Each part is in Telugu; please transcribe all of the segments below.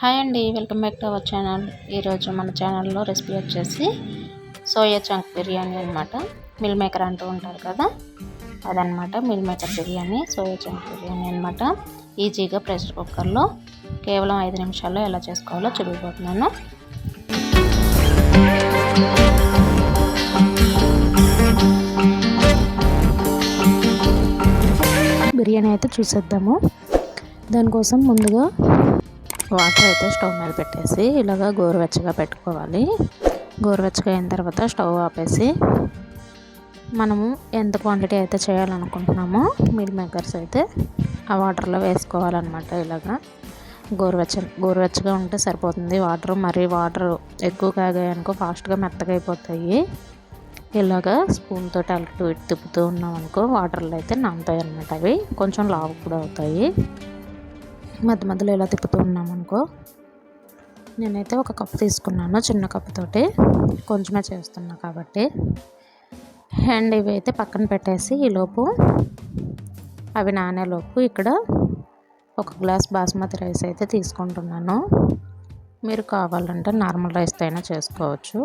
హాయ్ అండి welcome back to our channel. ఈరోజు మన ఛానల్లో రెసిపీ వచ్చేసి సోయా చంక్ బిర్యానీ అనమాట మిల్ మేకర్ అంటూ ఉంటారు కదా అదనమాట meal maker biryani soya chunk biryani అనమాట ఈజీగా ప్రెషర్ కుక్కర్లో కేవలం ఐదు నిమిషాల్లో ఎలా చేసుకోవాలో చూపిపోతున్నాను. బిర్యానీ అయితే చూసేద్దాము. దానికోసం ముందుగా వాటర్ అయితే స్టవ్ మీద పెట్టేసి ఇలాగ గోరువెచ్చగా పెట్టుకోవాలి. గోరువెచ్చగా అయిన తర్వాత స్టవ్ ఆపేసి మనము ఎంత క్వాంటిటీ అయితే చేయాలనుకుంటున్నామో మీల్ మేకర్స్ అయితే ఆ వాటర్లో వేసుకోవాలన్నమాట ఇలాగా. గోరువెచ్చ గోరువెచ్చగా ఉంటే సరిపోతుంది వాటర్ మరి వాటర్ ఎక్కువ కాగాయి అనుకో ఫాస్ట్గా మెత్తగా అయిపోతాయి. ఇలాగా స్పూన్తో తోటి అటు ఇటు తిప్పుతూ ఉన్నాం అనుకో వాటర్లో అయితే నానుతాయి అన్నమాట అవి. కొంచెం లావు కూడా అవుతాయి. మధ్య మధ్యలో ఇలా తిప్పుతూ ఉన్నాం అనుకో నేనైతే ఒక కప్పు తీసుకున్నాను చిన్న కప్పుతోటి కొంచెమే చేస్తున్నా కాబట్టి. అండ్ ఇవి అయితే పక్కన పెట్టేసి ఈలోపు అవి నానేలోపు ఇక్కడ ఒక గ్లాస్ బాస్మతి రైస్ అయితే తీసుకుంటున్నాను. మీరు కావాలంటే నార్మల్ రైస్తో అయినా చేసుకోవచ్చు.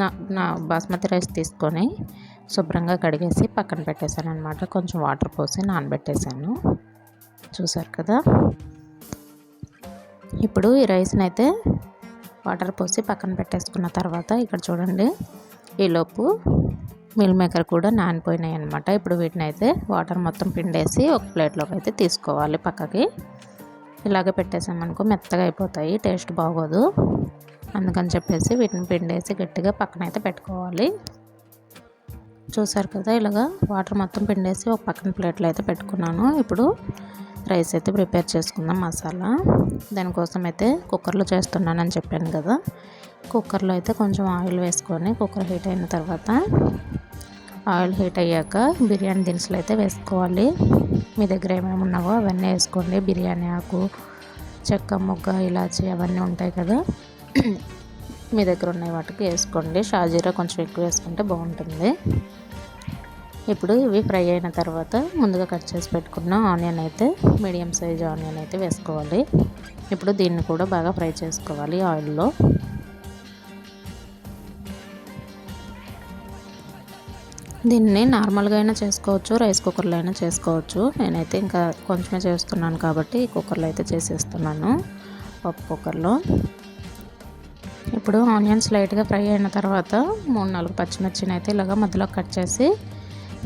నా నా బాస్మతి రైస్ తీసుకొని శుభ్రంగా కడిగేసి పక్కన పెట్టేశాను అనమాట కొంచెం వాటర్ పోసి నానబెట్టేశాను. చూసారు కదా. ఇప్పుడు ఈ రైస్ని అయితే వాటర్ పోసి పక్కన పెట్టేసుకున్న తర్వాత ఇక్కడ చూడండి ఈలోపు మిల్ మేకర్ కూడా నానిపోయినాయి అనమాట ఇప్పుడు వీటిని అయితే వాటర్ మొత్తం పిండేసి ఒక ప్లేట్లోకి అయితే తీసుకోవాలి పక్కకి. ఇలాగ పెట్టేసామనుకో మెత్తగా అయిపోతాయి టేస్ట్ బాగోదు. అందుకని చెప్పేసి వీటిని పిండేసి గట్టిగా పక్కన అయితే పెట్టుకోవాలి. చూసారు కదా ఇలాగా వాటర్ మొత్తం పిండేసి ఒక పక్కన ప్లేట్లో అయితే పెట్టుకున్నాను. ఇప్పుడు రైస్ అయితే ప్రిపేర్ చేసుకుందాం మసాలా. దానికోసం అయితే కుక్కర్లో చేస్తున్నానని చెప్పాను కదా. కుక్కర్లో అయితే కొంచెం ఆయిల్ వేసుకొని కుక్కర్ హీట్ అయిన తర్వాత ఆయిల్ హీట్ అయ్యాక బిర్యానీ దినుసులు అయితే వేసుకోవాలి. మీ దగ్గర ఏమేమి ఉన్నావో అవన్నీ వేసుకోండి. బిర్యానీ ఆకు చెక్క మొగ్గ ఇలాచి అవన్నీ ఉంటాయి కదా. మీ దగ్గర ఉన్న వాటికి వేసుకోండి. షాజీరా కొంచెం ఎక్కువ వేసుకుంటే బాగుంటుంది. ఇప్పుడు ఇవి ఫ్రై అయిన తర్వాత ముందుగా కట్ చేసి పెట్టుకున్న ఆనియన్ అయితే మీడియం సైజ్ ఆనియన్ అయితే వేసుకోవాలి. ఇప్పుడు దీన్ని కూడా బాగా ఫ్రై చేసుకోవాలి ఆయిల్లో. దీన్ని నార్మల్గా అయినా చేసుకోవచ్చు రైస్ కుక్కర్లో అయినా చేసుకోవచ్చు. నేనైతే ఇంకా కొంచెమే చేస్తున్నాను కాబట్టి ఈ కుక్కర్లో అయితే చేసేస్తున్నాను పప్పు కుక్కర్లో. ఇప్పుడు ఆనియన్స్ లైట్గా ఫ్రై అయిన తర్వాత మూడు నాలుగు పచ్చిమిర్చిని అయితే ఇలాగ మధ్యలో కట్ చేసి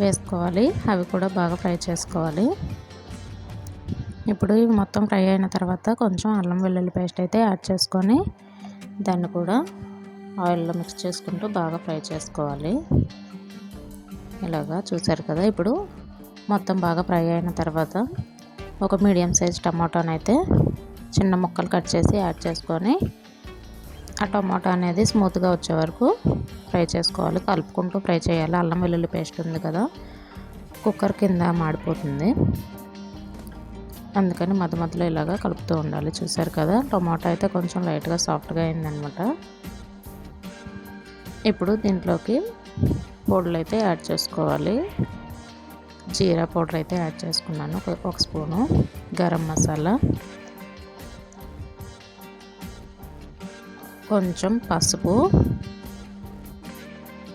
వేసుకోవాలి. అవి కూడా బాగా ఫ్రై చేసుకోవాలి. ఇప్పుడు ఇవి మొత్తం ఫ్రై అయిన తర్వాత కొంచెం అల్లం వెల్లుల్లి పేస్ట్ అయితే యాడ్ చేసుకొని దాన్ని కూడా ఆయిల్లో మిక్స్ చేసుకుంటూ బాగా ఫ్రై చేసుకోవాలి. ఇలాగా చూసారు కదా ఇప్పుడు మొత్తం బాగా ఫ్రై అయిన తర్వాత ఒక మీడియం సైజ్ టమాటోనైతే చిన్న ముక్కలు కట్ చేసి యాడ్ చేసుకొని ఆ టమాటో అనేది స్మూత్గా వచ్చే వరకు ఫ్రై చేసుకోవాలి. కలుపుకుంటూ ఫ్రై చేయాలి. అల్లం వెల్లుల్లి పేస్ట్ ఉంది కదా కుక్కర్ కింద మాడిపోతుంది. అందుకని మధ్య మధ్యలో ఇలాగా కలుపుతూ ఉండాలి. చూసారు కదా టమాటో అయితే కొంచెం లైట్గా సాఫ్ట్గా అయిందనమాట ఇప్పుడు దీంట్లోకి పౌడర్లు అయితే యాడ్ చేసుకోవాలి. జీరా పౌడర్ అయితే యాడ్ చేసుకున్నాను. ఒక స్పూను గరం మసాలా. కొంచెం పసుపు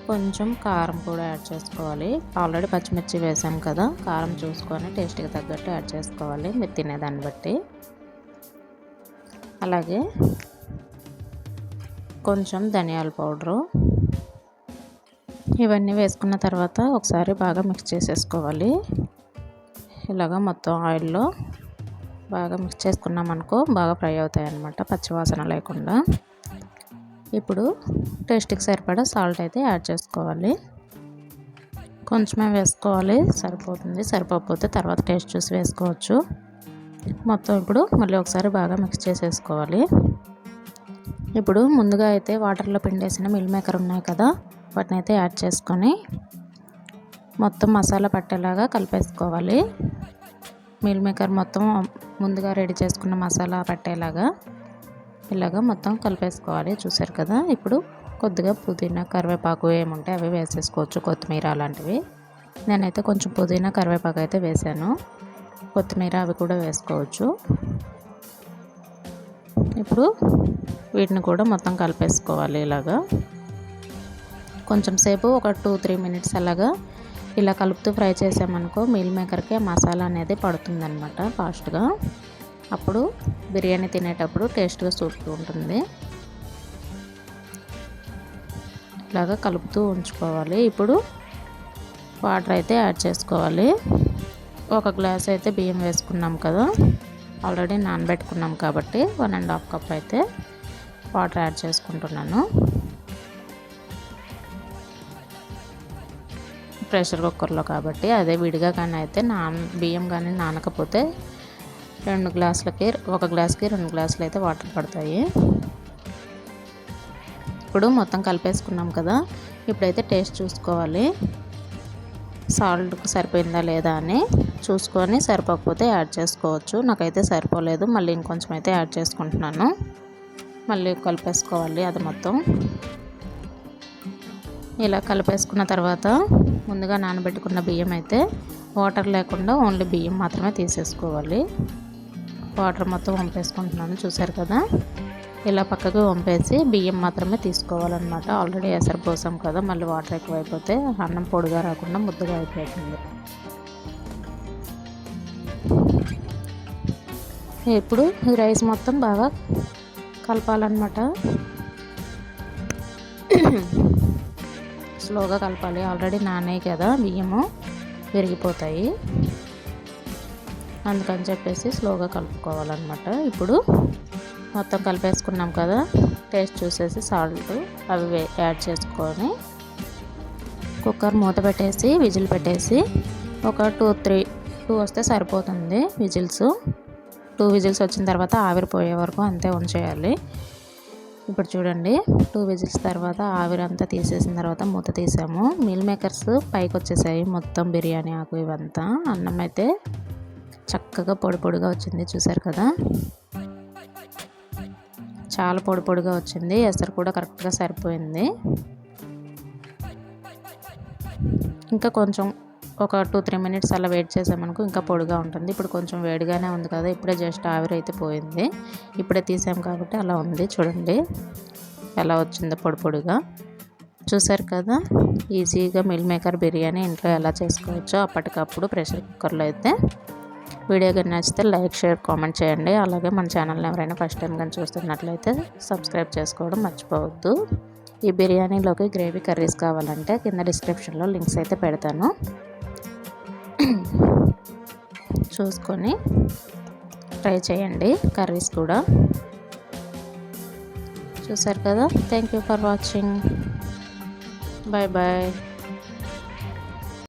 కొంచెం కారం కూడా యాడ్ చేసుకోవాలి. ఆల్రెడీ పచ్చిమిర్చి వేసాం కదా కారం చూసుకొని టేస్ట్కి తగ్గట్టు యాడ్ చేసుకోవాలి. మీరు తినేదాన్ని బట్టి. అలాగే కొంచెం ధనియాల పౌడరు. ఇవన్నీ వేసుకున్న తర్వాత ఒకసారి బాగా మిక్స్ చేసేసుకోవాలి. ఇలాగ మొత్తం ఆయిల్లో బాగా మిక్స్ చేసుకున్నాం అనుకో బాగా ఫ్రై అవుతాయి అన్నమాట పచ్చివాసన లేకుండా. ఇప్పుడు టేస్ట్కి సరిపడా సాల్ట్ అయితే యాడ్ చేసుకోవాలి. కొంచెమే వేసుకోవాలి. సరిపోతుంది. సరిపోకపోతే తర్వాత టేస్ట్ చూసి వేసుకోవచ్చు. మొత్తం ఇప్పుడు మళ్ళీ ఒకసారి బాగా మిక్స్ చేసేసుకోవాలి. ఇప్పుడు ముందుగా అయితే వాటర్లో పిండేసిన మిల్ మేకర్ ఉన్నాయి కదా వాటిని అయితే యాడ్ చేసుకొని మొత్తం మసాలా పట్టేలాగా కలిపేసుకోవాలి. మిల్ మేకర్ మొత్తం ముందుగా రెడీ చేసుకున్న మసాలా పట్టేలాగా. ఇలాగ మొత్తం కలిపేసుకోవాలి. చూసారు కదా? ఇప్పుడు కొద్దిగా పుదీనా కరివేపాకు ఏముంటే అవి వేసేసుకోవచ్చు. కొత్తిమీర అలాంటివి. నేనైతే కొంచెం పుదీనా కరివేపాకు అయితే వేసాను. కొత్తిమీర అవి కూడా వేసుకోవచ్చు. ఇప్పుడు వీటిని కూడా మొత్తం కలిపేసుకోవాలి ఇలాగా. కొంచెం సేపు ఒక టూ త్రీ మినిట్స్ అలాగా ఇలా కలుపుతూ ఫ్రై చేసామనుకో మీల్ మేకర్కి మసాలా అనేది పడుతుందన్నమాట ఫాస్ట్గా. అప్పుడు బిర్యానీ తినేటప్పుడు టేస్ట్గా సూపుతూ ఉంటుంది. ఇలాగా కలుపుతూ ఉంచుకోవాలి. ఇప్పుడు వాటర్ అయితే యాడ్ చేసుకోవాలి. ఒక గ్లాస్ అయితే బియ్యం వేసుకున్నాం కదా ఆల్రెడీ నానబెట్టుకున్నాం కాబట్టి వన్ అండ్ హాఫ్ కప్ అయితే వాటర్ యాడ్ చేసుకుంటున్నాను. ప్రెషర్ కుక్కర్లో కాబట్టి అదే విడిగా కానీ అయితే నాన్ బియ్యం కానీ నానకపోతే రెండు గ్లాసులకి ఒక గ్లాస్కి రెండు గ్లాసులు అయితే వాటర్ పడతాయి. ఇప్పుడు మొత్తం కలిపేసుకున్నాం కదా ఇప్పుడైతే టేస్ట్ చూసుకోవాలి. సాల్ట్ సరిపోయిందా లేదా అని చూసుకొని సరిపోకపోతే యాడ్ చేసుకోవచ్చు. నాకైతే సరిపోలేదు మళ్ళీ ఇంకొంచెం అయితే యాడ్ చేసుకుంటున్నాను. మళ్ళీ కలిపేసుకోవాలి అది మొత్తం. ఇలా కలిపేసుకున్న తర్వాత ముందుగా నానబెట్టుకున్న బియ్యం అయితే వాటర్ లేకుండా ఓన్లీ బియ్యం మాత్రమే తీసేసుకోవాలి. వాటర్ మొత్తం వంపేసుకుంటున్నాను. చూసారు కదా? ఇలా పక్కకు వంపేసి బియ్యం మాత్రమే తీసుకోవాలన్నమాట. ఆల్రెడీ ఎసరు పోసాం కదా మళ్ళీ వాటర్ ఎక్కువైపోతే అన్నం పొడిగా రాకుండా ముద్దగా అయిపోతుంది. ఇప్పుడు ఈ రైస్ మొత్తం బాగా కలపాలన్నమాట. స్లోగా కలపాలి. ఆల్రెడీ నానే కదా బియ్యము విరిగిపోతాయి. అందుకని చెప్పేసి స్లోగా కలుపుకోవాలన్నమాట. ఇప్పుడు మొత్తం కలిపేసుకున్నాం కదా టేస్ట్ చూసేసి సాల్ట్ అవి యాడ్ చేసుకొని కుక్కర్ మూత పెట్టేసి విజిల్ పెట్టేసి ఒక టూ త్రీ టూ వస్తే సరిపోతుంది విజిల్స్. టూ విజిల్స్ వచ్చిన తర్వాత ఆవిరిపోయే వరకు అంతే ఉంచేయాలి. ఇప్పుడు చూడండి టూ విజిల్స్ తర్వాత ఆవిరి అంతా తీసేసిన తర్వాత మూత తీసాము. మీల్ మేకర్స్ పైకి వచ్చేసాయి మొత్తం బిర్యానీ ఆకు ఇవంతా. అన్నం అయితే చక్కగా పొడి పొడిగా వచ్చింది చూసారు కదా? చాలా పొడి పొడిగా వచ్చింది ఎసరు కూడా కరెక్ట్గా సరిపోయింది. ఇంకా కొంచెం ఒక టూ త్రీ మినిట్స్ అలా వెయిట్ చేసామనుకో ఇంకా పొడిగా ఉంటుంది. ఇప్పుడు కొంచెం వేడిగానే ఉంది కదా ఇప్పుడే జస్ట్ ఆవిరి అయితే పోయింది. ఇప్పుడే తీసాం కాబట్టి అలా ఉంది చూడండి. ఎలా వచ్చిందో పొడి పొడిగా. చూసారు కదా ఈజీగా మిల్ మేకర్ బిర్యానీ ఇంట్లో ఎలా చేసుకోవచ్చో అప్పటికప్పుడు ప్రెషర్ కుక్కర్లో అయితే. వీడియో కానీ నచ్చితే లైక్ షేర్ కామెంట్ చేయండి. అలాగే మన ఛానల్ని ఎవరైనా ఫస్ట్ టైం కానీ చూస్తున్నట్లయితే సబ్స్క్రైబ్ చేసుకోవడం మర్చిపోవద్దు. ఈ బిర్యానీలోకి గ్రేవీ కర్రీస్ కావాలంటే కింద డిస్క్రిప్షన్లో లింక్స్ అయితే పెడతాను. చూసుకొని ట్రై చేయండి కర్రీస్ కూడా. చూసారు కదా? Thank you for watching. Bye bye.